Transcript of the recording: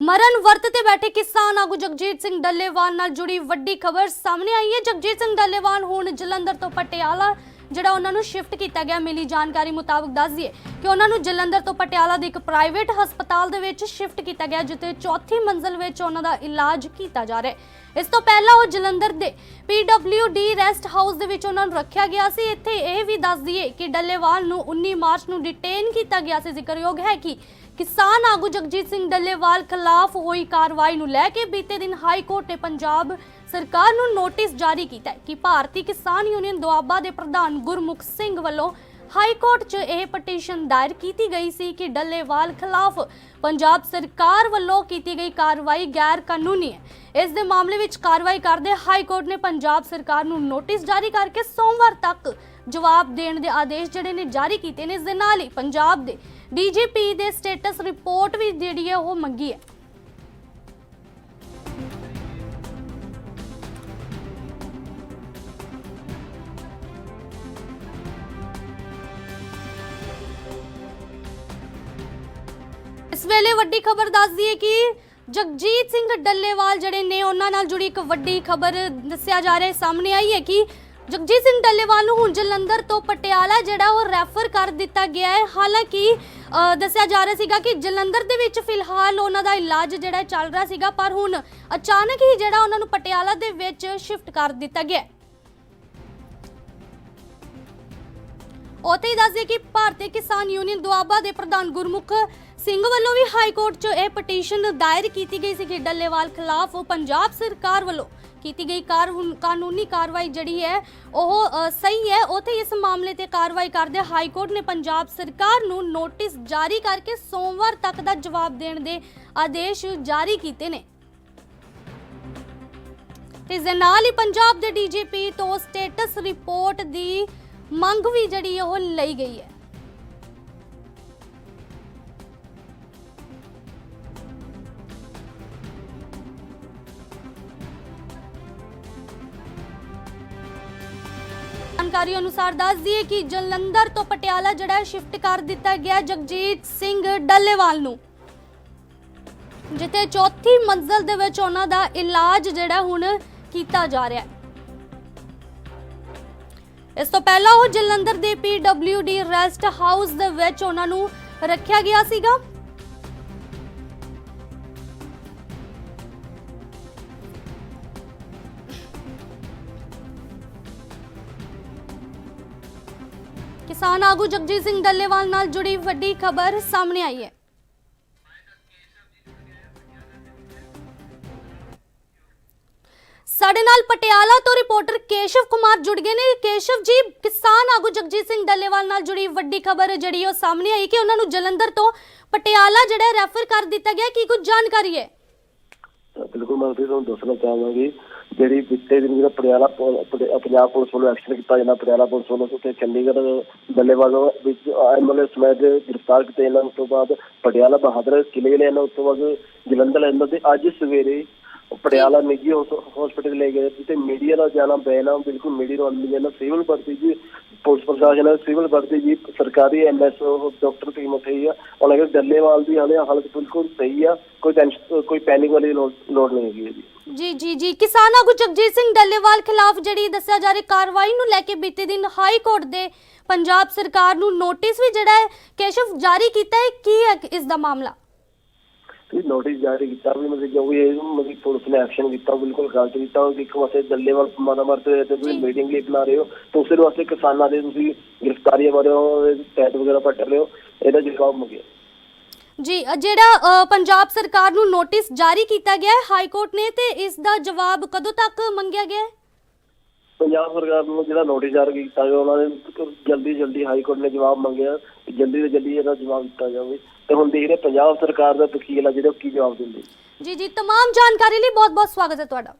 ਮਰਨ ਵਰਤ ਤੇ ਬੈਠੇ ਕਿਸਾਨ ਆਗੂ ਜਗਜੀਤ ਸਿੰਘ ਡੱਲੇਵਾਲ ਨਾਲ ਜੁੜੀ ਵੱਡੀ ਖਬਰ ਸਾਹਮਣੇ ਆਈ ਹੈ। ਜਗਜੀਤ ਸਿੰਘ ਡੱਲੇਵਾਲ ਹੁਣ ਜਲੰਧਰ ਤੋਂ ਪਟਿਆਲਾ ਜਿਹੜਾ ਉਹਨਾਂ ਨੂੰ ਸ਼ਿਫਟ ਕੀਤਾ ਗਿਆ, ਮਿਲੀ ਜਾਣਕਾਰੀ ਮੁਤਾਬਕ ਦੱਸ ਦਈਏ ਕਿ ਉਹਨਾਂ ਨੂੰ ਜਲੰਧਰ ਤੋਂ ਪਟਿਆਲਾ ਦੇ ਇੱਕ ਪ੍ਰਾਈਵੇਟ ਹਸਪਤਾਲ ਦੇ ਵਿੱਚ ਸ਼ਿਫਟ ਕੀਤਾ ਗਿਆ, ਜਿੱਥੇ ਚੌਥੀ ਮੰਜ਼ਲ ਵਿੱਚ ਉਹਨਾਂ ਦਾ ਇਲਾਜ ਕੀਤਾ ਜਾ ਰਿਹਾ ਹੈ। ਇਸ ਤੋਂ ਪਹਿਲਾਂ ਉਹ ਜਲੰਧਰ ਦੇ PWD ਰੈਸਟ ਹਾਊਸ ਦੇ ਵਿੱਚ ਉਹਨਾਂ ਨੂੰ ਰੱਖਿਆ ਗਿਆ ਸੀ। ਇੱਥੇ ਇਹ ਵੀ ਦੱਸ ਦਈਏ ਕਿ ਡੱਲੇਵਾਲ ਨੂੰ 19 ਮਾਰਚ ਨੂੰ ਡਿਟੇਨ ਕੀਤਾ ਗਿਆ ਸੀ। ਜ਼ਿਕਰਯੋਗ ਹੈ ਕਿ ਕਿਸਾਨ ਆਗੂ ਜਗਜੀਤ ਸਿੰਘ ਡੱਲੇਵਾਲ ਖਿਲਾਫ ਹੋਈ ਕਾਰਵਾਈ ਨੂੰ ਲੈ ਕੇ ਬੀਤੇ ਦਿਨ ਹਾਈ ਕੋਰਟ ਨੇ ਪੰਜਾਬ ਸਰਕਾਰ ਨੂੰ ਨੋਟਿਸ ਜਾਰੀ ਕੀਤਾ ਹੈ ਕਿ ਭਾਰਤੀ ਕਿਸਾਨ ਯੂਨੀਅਨ ਦੁਆਬਾ ਦੇ ਪ੍ਰਧਾਨ ਗੁਰਮੁਖ ਸਿੰਘ ਵੱਲੋਂ ਹਾਈ ਕੋਰਟ 'ਚ ਇਹ ਪਟੀਸ਼ਨ ਦਾਇਰ ਕੀਤੀ ਗਈ ਸੀ ਕਿ ਡੱਲੇਵਾਲ ਖਿਲਾਫ ਪੰਜਾਬ ਸਰਕਾਰ ਵੱਲੋਂ ਕੀਤੀ ਗਈ ਕਾਰਵਾਈ ਗੈਰ ਕਾਨੂੰਨੀ ਹੈ। ਇਸ ਦੇ ਮਾਮਲੇ ਵਿੱਚ ਕਾਰਵਾਈ ਕਰਦੇ ਹਾਈ ਕੋਰਟ ਨੇ ਪੰਜਾਬ ਸਰਕਾਰ ਨੂੰ ਨੋਟਿਸ ਜਾਰੀ ਕਰਕੇ ਸੋਮਵਾਰ ਤੱਕ ਜਵਾਬ ਦੇਣ ਦੇ ਆਦੇਸ਼ ਜਿਹੜੇ ਨੇ ਜਾਰੀ ਕੀਤੇ ਨੇ। ਇਸ ਦੇ ਨਾਲ ਹੀ ਪੰਜਾਬ ਦੇ ਡੀਜੀਪੀ ਦੇ ਸਟੇਟਸ ਰਿਪੋਰਟ ਵੀ ਜਿਹੜੀ ਹੈ ਉਹ ਮੰਗੀ ਹੈ। ਇਸ ਵੇਲੇ ਵੱਡੀ ਖਬਰ ਦੱਸ ਦਈਏ ਕਿ ਜਗਜੀਤ ਸਿੰਘ ਡੱਲੇਵਾਲ ਜਿਹੜੇ ਨੇ, ਉਹਨਾਂ ਨਾਲ ਜੁੜੀ ਇੱਕ ਵੱਡੀ ਖਬਰ ਦੱਸਿਆ ਜਾ ਰਿਹਾ ਸਾਹਮਣੇ ਆਈ ਹੈ ਕਿ ਜਗਜੀਤ ਸਿੰਘ ਡੱਲੇਵਾਲ ਨੂੰ ਹੁਣ ਜਲੰਧਰ ਤੋਂ ਪਟਿਆਲਾ ਜਿਹੜਾ ਉਹ ਰੈਫਰ ਕਰ ਦਿੱਤਾ ਗਿਆ ਹੈ। ਹਾਲਾਂਕਿ ਦੱਸਿਆ ਜਾ ਰਿਹਾ ਸੀਗਾ ਕਿ ਜਲੰਧਰ ਦੇ ਵਿੱਚ ਫਿਲਹਾਲ ਉਹਨਾਂ ਦਾ ਇਲਾਜ ਜਿਹੜਾ ਚੱਲ ਰਿਹਾ ਸੀਗਾ, ਪਰ ਹੁਣ ਅਚਾਨਕ ਹੀ ਜਿਹੜਾ ਉਹਨਾਂ ਨੂੰ ਪਟਿਆਲਾ ਦੇ ਵਿੱਚ ਸ਼ਿਫਟ ਕਰ ਦਿੱਤਾ ਗਿਆ ਹੈ। ਉੱਥੇ ਹੀ ਦੱਸਦੇ ਕਿ ਭਾਰਤੀ ਕਿਸਾਨ ਯੂਨੀਅਨ ਦੁਆਬਾ ਦੇ ਪ੍ਰਧਾਨ ਗੁਰਮੁਖ ਸਿੰਘ ਵੱਲੋਂ ਵੀ ਹਾਈ ਕੋਰਟ 'ਚ ਇਹ ਪਟੀਸ਼ਨ ਦਾਇਰ ਕੀਤੀ ਗਈ ਸੀ ਕਿ ਡੱਲੇਵਾਲ ਖਿਲਾਫ ਪੰਜਾਬ ਸਰਕਾਰ ਵੱਲੋਂ ਕੀਤੀ ਗਈ ਕਾਨੂੰਨੀ ਕਾਰਵਾਈ ਜਿਹੜੀ ਹੈ, ਉਹ ਸਹੀ ਹੈ। ਉੱਥੇ ਇਸ ਮਾਮਲੇ ਤੇ ਕਾਰਵਾਈ ਕਰਦੇ ਹਾਈ ਕੋਰਟ ਨੇ ਪੰਜਾਬ ਸਰਕਾਰ ਨੂੰ ਨੋਟਿਸ ਜਾਰੀ ਕਰਕੇ ਸੋਮਵਾਰ ਤੱਕ ਦਾ ਜਵਾਬ ਦੇਣ ਦੇ ਆਦੇਸ਼ ਜਾਰੀ ਕੀਤੇ ਨੇ। ਤੇ ਇਸ ਨਾਲ ਹੀ ਪੰਜਾਬ ਦੇ ਡੀਜੀਪੀ ਤੋਂ ਸਟੇਟਸ ਰਿਪੋਰਟ ਦੀ ਮੰਗ ਵੀ ਜਿਹੜੀ ਉਹ ਲਈ ਗਈ ਹੈ। ਜਾਣਕਾਰੀ ਅਨੁਸਾਰ ਦੱਸ ਦਈਏ ਕਿ ਜਲੰਧਰ ਤੋਂ ਪਟਿਆਲਾ ਜਿਹੜਾ ਸ਼ਿਫਟ ਕਰ ਦਿੱਤਾ ਗਿਆ ਜਗਜੀਤ ਸਿੰਘ ਡੱਲੇਵਾਲ ਨੂੰ। ਜਿੱਥੇ ਚੌਥੀ ਮੰਜ਼ਲ ਦੇ ਵਿੱਚ ਉਹਨਾਂ ਦਾ ਇਲਾਜ ਜਿਹੜਾ ਹੁਣ ਕੀਤਾ ਜਾ ਰਿਹਾ ਹੈ। ਇਸ ਤੋਂ ਪਹਿਲਾਂ ਉਹ ਜਲੰਧਰ ਦੇ PWD ਰੈਸਟ ਹਾਊਸ ਦੇ ਵਿੱਚ ਉਹਨਾਂ ਨੂੰ ਰੱਖਿਆ ਗਿਆ ਸੀਗਾ। ਕਿਸਾਨ ਆਗੂ ਜਗਜੀਤ ਸਿੰਘ ਡੱਲੇਵਾਲ ਨਾਲ ਜੁੜੀ ਵੱਡੀ ਖਬਰ ਸਾਹਮਣੇ ਆਈ ਹੈ। ਸਾਡੇ ਨਾਲ ਪਟਿਆਲਾ ਤੋਂ ਰਿਪੋਰਟਰ ਕੇਸ਼ਵ ਕੁਮਾਰ ਜੁੜ ਗਏ ਨੇ। ਕੇਸ਼ਵ ਜੀ, ਕਿਸਾਨ ਆਗੂ ਜਗਜੀਤ ਸਿੰਘ ਡੱਲੇਵਾਲ ਨਾਲ ਜੁੜੀ ਵੱਡੀ ਖਬਰ ਜਿਹੜੀ ਉਹ ਸਾਹਮਣੇ ਆਈ ਕਿ ਉਹਨਾਂ ਨੂੰ ਜਲੰਧਰ ਤੋਂ ਪਟਿਆਲਾ ਜਿਹੜਾ ਰੈਫਰ ਕਰ ਦਿੱਤਾ ਗਿਆ। ਕੀ ਕੁਝ ਜਾਣਕਾਰੀ ਹੈ? ਬਿਲਕੁਲ, ਮੈਂ ਤੁਹਾਨੂੰ ਦੱਸਣਾ ਚਾਹਾਂਗੀ ਜਿਹੜੀ ਬੀਤੇ ਦਿਨ ਜਿਹੜਾ ਪਟਿਆਲਾ ਪੁਲ- ਪਟਿ- ਪੰਜਾਬ ਪੁਲਿਸ ਵੱਲੋਂ ਐਕਸ਼ਨ ਕੀਤਾ ਜਾਂਦਾ ਪਟਿਆਲਾ ਪੁਲਿਸ ਵੱਲੋਂ ਉੱਤੇ ਚੰਡੀਗੜ੍ਹ ਬੱਲੇਵਾਲ ਵਿੱਚ ਐਮਐਲਏ ਸਮੇਤ ਗ੍ਰਿਫਤਾਰ ਕੀਤੇ ਇਹਨਾਂ ਉਸ ਤੋਂ ਬਾਅਦ ਪਟਿਆਲਾ ਬਹਾਦਰ ਕਿਲੇ ਨੇ ਇਹਨਾਂ ਉਸ ਤੋਂ ਬਾਅਦ ਜਲੰਧਰ ਇਹਨਾਂ ਦੇ ਅੱਜ ਸਵੇਰੇ ਪਟਿਆਲਾ ਨਿੱਜੀ ਹਸਪੀਟਲ ਲੈ ਗਏ ਜਿੱਥੇ ਮੀਡੀਆ ਦਾ ਜਾਣਾ ਬੈਨਾ ਬਿਲਕੁਲ ਮੀਡੀਆ ਨੂੰ ਅਨਮੀ ਸਿਵਲ ਭਰਤੀ ਜੀ ਪੁਲਿਸ ਪ੍ਰਸ਼ਾਸਨ ਸਿਵਲ ਭਰਤੀ ਜੀ ਸਰਕਾਰੀ ਐਮਐਸਓ ਡਾਕਟਰ ਟੀਮ ਉੱਥੇ ਹੀ ਆ। ਉਹਨਾਂ ਦੇ ਡੱਲੇਵਾਲ ਦੀ ਹਾਲੇ ਹਾਲਤ ਬਿਲਕੁਲ ਸਹੀ ਆ। ਕੋਈ ਟੈਨਸ਼ਨ ਕੋਈ ਪੈਨਿਕ ਵਾਲੀ ਲੋੜ ਨਹੀਂ ਹੈਗੀ ਜੀ। ਜੀ ਜੀ ਜੀ। ਕਿਸਾਨ ਆਗੂ ਜਗਜੀਤ ਸਿੰਘ ਡੱਲੇਵਾਲ ਖਿਲਾਫ ਜਿਹੜੀ ਦੱਸਿਆ ਜਾ ਰਹੀ ਕਾਰਵਾਈ ਨੂੰ ਲੈ ਕੇ ਬੀਤੇ ਦਿਨ ਹਾਈ ਕੋਰਟ ਦੇ ਪੰਜਾਬ ਸਰਕਾਰ ਨੂੰ ਨੋਟਿਸ ਵੀ ਜਿਹੜਾ ਹੈ ਕੇਸ਼ਵ ਜਾਰੀ ਕੀਤਾ ਹੈ। ਕੀ ਹੈ ਇਸ ਦਾ ਮਾਮਲਾ? ਤੇ ਨੋਟਿਸ ਜਾਰੀ ਕੀਤਾ ਵੀ ਮਤਲਬ ਜੋ ਵੀ ਇਹ ਮਤਲਬ ਪੁਲਿਸ ਨੇ ਐਕਸ਼ਨ ਕੀਤਾ ਬਿਲਕੁਲ ਗਲਤ ਕੀਤਾ ਉਹ ਇੱਕ ਪਾਸੇ ਡੱਲੇਵਾਲ ਮਾਦਾ ਮਰਦੇ ਤੇ ਤੁਸੀਂ। ਮੀਟਿੰਗ ਲਈ ਬੁਲਾ ਰਹੇ ਹੋ ਦੂਸਰੇ ਪਾਸੇ ਕਿਸਾਨਾਂ ਦੇ ਤੁਸੀਂ ਗ੍ਰਿਫਤਾਰੀਆਂ ਬਾਰੇ ਟੈਟ ਵਗੈਰਾ ਪੱਟ ਰਹੇ ਹੋ ਇਹਦਾ ਜਵਾਬ ਮੰਗਿਆ ਜੀ ਜਿਹੜਾ ਪੰਜਾਬ ਸਰਕਾਰ ਨੂੰ ਨੋਟਿਸ ਜਾਰੀ ਕੀਤਾ ਗਿਆ ਹੈ ਹਾਈ ਕੋਰਟ ਨੇ ਤੇ ਇਸ ਦਾ ਜਵਾਬ ਕਦੋਂ ਤੱਕ ਮੰਗਿਆ ਗਿਆ ਹੈ? ਪੰਜਾਬ ਸਰਕਾਰ ਨੂੰ ਜਿਹੜਾ ਨੋਟਿਸ ਜਾਰੀ ਕੀਤਾ ਗਿਆ ਉਹਨਾਂ ਨੇ ਜਲਦੀ ਜਲਦੀ ਹਾਈ ਕੋਰਟ ਨੇ ਜਵਾਬ ਮੰਗਿਆ। ਜਲਦੀ ਤੋਂ ਜਲਦੀ ਇਹਦਾ ਜਵਾਬ ਦਿੱਤਾ ਜਾਵੇ ਤੇ ਹੁਣ ਦੇਖ ਰਹੇ ਪੰਜਾਬ ਸਰਕਾਰ ਦਾ ਵਕੀਲ ਆ ਜਿਹੜਾ ਉਹ ਕੀ ਜਵਾਬ ਦਿੰਦੇ ਜੀ ਜੀ तमाम ਜਾਣਕਾਰੀ ਲਈ ਬਹੁਤ ਬਹੁਤ ਸਵਾਗਤ ਹੈ ਤੁਹਾਡਾ